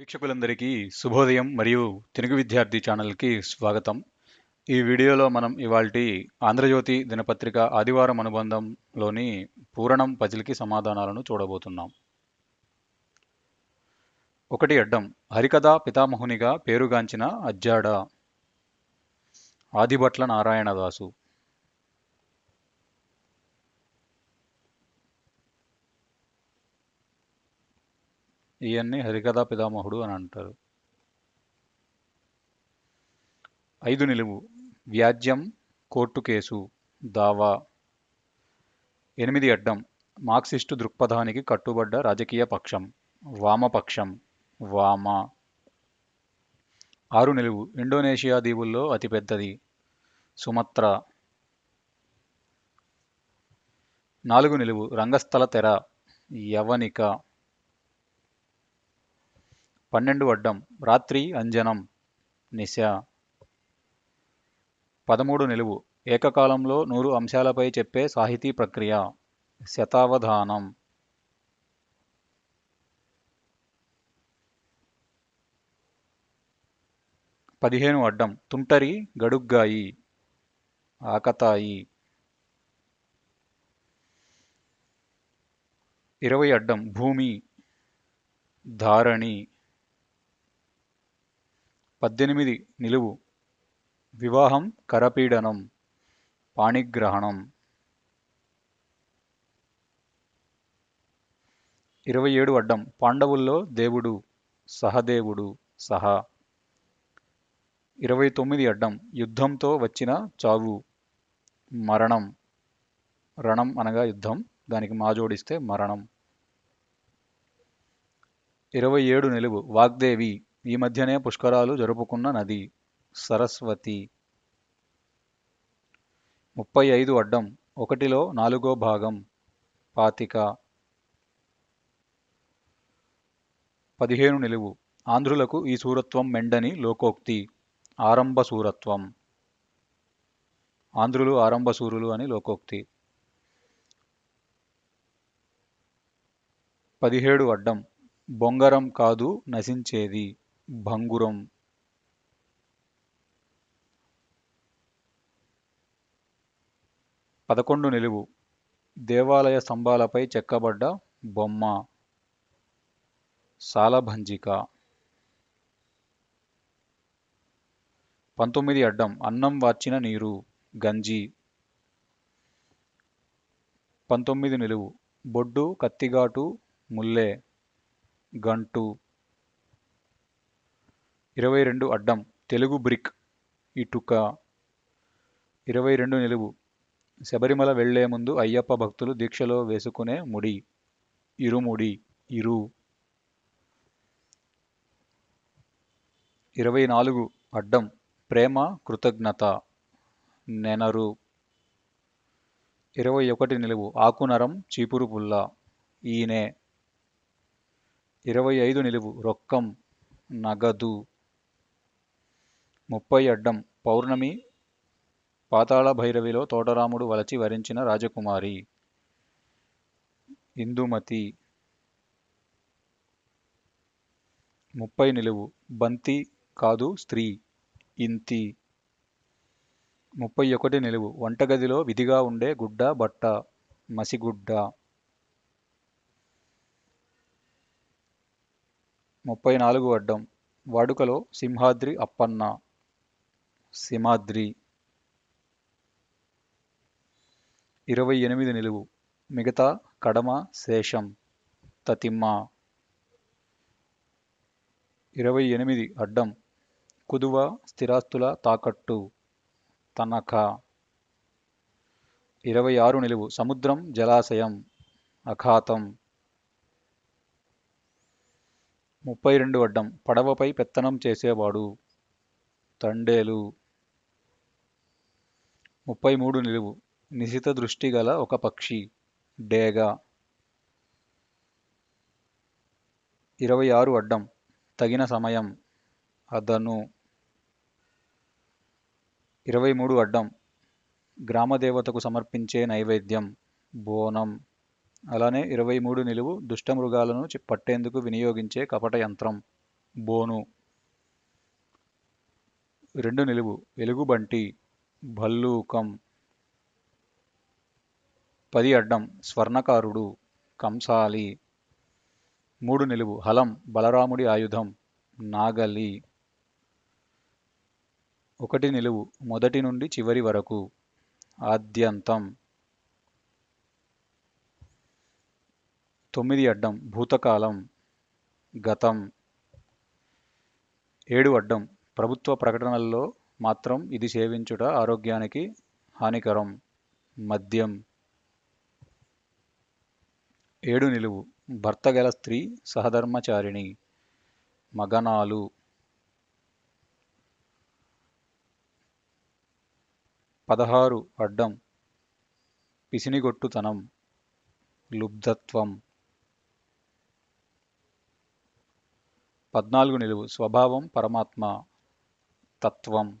వీక్షకులందరికీ శుభోదయం మరియు తెలుగు విద్యార్థి ఛానల్కి స్వాగతం. ఈ వీడియోలో మనం ఇవాల్టి ఆంధ్రజ్యోతి దినపత్రిక ఆదివారం అనుబంధంలోని పూరణం పజిల్కి సమాధానాలను చూడబోతున్నాం. ఒకటి అడ్డం హరికథా పితామహునిగా పేరుగాంచిన అజ్జాడ ఆదిభట్ల నారాయణదాసు. ఇవన్నీ హరికథా పితామహుడు అని అంటారు. ఐదు నిలువు. వ్యాజ్యం కోర్టు కేసు దావా. ఎనిమిది అడ్డం. మార్క్సిస్టు దృక్పథానికి కట్టుబడ్డ రాజకీయ పక్షం. వామపక్షం వామ. ఆరు నిలువు. ఇండోనేషియా దీవుల్లో అతిపెద్దది. సుమత్ర. నాలుగు నిలువు. రంగస్థల తెర. యవనిక. పన్నెండు అడ్డం రాత్రి అంజనం నిశ పదమూడు నిలువు ఏకకాలంలో నూరు అంశాలపై చెప్పే సాహితీ ప్రక్రియ శతావధానం. పదిహేను అడ్డం తుంటరి గడుగ్గాయి ఆకతాయి. ఇరవై అడ్డం భూమి ధారణి. పద్దెనిమిది నిలువు. వివాహం కరపీడనం పాణిగ్రహణం. ఇరవై ఏడు అడ్డం. పాండవుల్లో దేవుడు సహదేవుడు సహా. ఇరవై తొమ్మిది అడ్డం. యుద్ధంతో వచ్చిన చావు మరణం. రణం అనగా యుద్ధం. దానికి మా జోడిస్తే మరణం. ఇరవై ఏడు నిలువు. వాగ్దేవి ఈ మధ్యనే పుష్కరాలు జరుపుకున్న నది సరస్వతి. ముప్పై ఐదు అడ్డం ఒకటిలో నాలుగో భాగం పాతిక. పదిహేను నిలువు ఆంధ్రులకు ఈ సూరత్వం మెండని లోకోక్తి ఆరంభ సూరత్వం. ఆంధ్రులు ఆరంభసూరులు అని లోకోక్తి. పదిహేడు అడ్డం బొంగరం కాదు నశించేది. భంగురం. పదకొండు నిలువు. దేవాలయ స్తంభాలపై చెక్కబడ్డ బొమ్మ. సాలభంజిక. పంతొమ్మిది అడ్డం. అన్నం వార్చిన నీరు. గంజి. పంతొమ్మిది నిలువు. బొడ్డు కత్తిగాటు ముల్లె. గంటు. ఇరవై రెండు అడ్డం తెలుగు బ్రిక్ ఇటుక. ఇరవై రెండు నిలువు. శబరిమల వెళ్ళే ముందు అయ్యప్ప భక్తులు దీక్షలో వేసుకునే ముడి. ఇరుముడి. ఇరు. ఇరవై నాలుగు అడ్డం ప్రేమ కృతజ్ఞత. నెనరు. ఇరవై ఒకటి నిలువు. ఆకునరం చీపురు పుల్ల. ఈనే. ఇరవై ఐదు నిలువు. రొక్కం నగదు. ముప్పై అడ్డం పౌర్ణమి పాతాళ భైరవిలో తోటరాముడు వలచి వరించిన రాజకుమారి. ఇందుమతి. ముప్పై నిలువు. బంతి కాదు స్త్రీ. ఇంతి. ముప్పై ఒకటి నిలువు. వంటగదిలో విధిగా ఉండే గుడ్డ బట్ట మసిగుడ్డ. ముప్పై నాలుగు అడ్డం. వాడుకలో సింహాద్రి అప్పన్న. సింహాద్రి ఇరవై ఎనిమిది నిలువు. మిగతా కడమ శేషం. తతిమ్మ. ఇరవై ఎనిమిది అడ్డం. కుదువ స్థిరాస్తుల తాకట్టు. తనఖా. ఇరవై ఆరు నిలువు. సముద్రం జలాశయం. అఖాతం ముప్పై రెండు అడ్డం. పడవపై పెత్తనం చేసేవాడు. తండేలు. ముప్పై మూడు నిలువు. నిశిత దృష్టి గల ఒక పక్షి. డేగ. ఇరవై ఆరు అడ్డం. తగిన సమయం. అదను. ఇరవై మూడు అడ్డం. గ్రామదేవతకు సమర్పించే నైవేద్యం. బోనం. అలానే ఇరవై మూడు నిలువు దుష్టమృగాలను పట్టేందుకు వినియోగించే కపట యంత్రం. బోను. రెండు నిలువు. ఎలుగుబంటి. భల్లూకం. పది అడ్డం స్వర్ణకారుడు కంసాలి. మూడు నిలువు హలం బలరాముడి ఆయుధం నాగలి. ఒకటి నిలువు మొదటి నుండి చివరి వరకు ఆద్యంతం. తొమ్మిది అడ్డం భూతకాలం గతం. ఏడు అడ్డం ప్రభుత్వ ప్రకటనల్లో మాత్రం ఇది సేవించుట ఆరోగ్యానికి హానికరం. మద్యం. ఏడు నిలువు. భర్త గల స్త్రీ సహధర్మచారిణి. మగనాలు. పదహారు. అడ్డం. పిసినిగొట్టుతనం. లుబ్ధత్వం. పద్నాలుగు నిలువు. స్వభావం పరమాత్మ. తత్వం.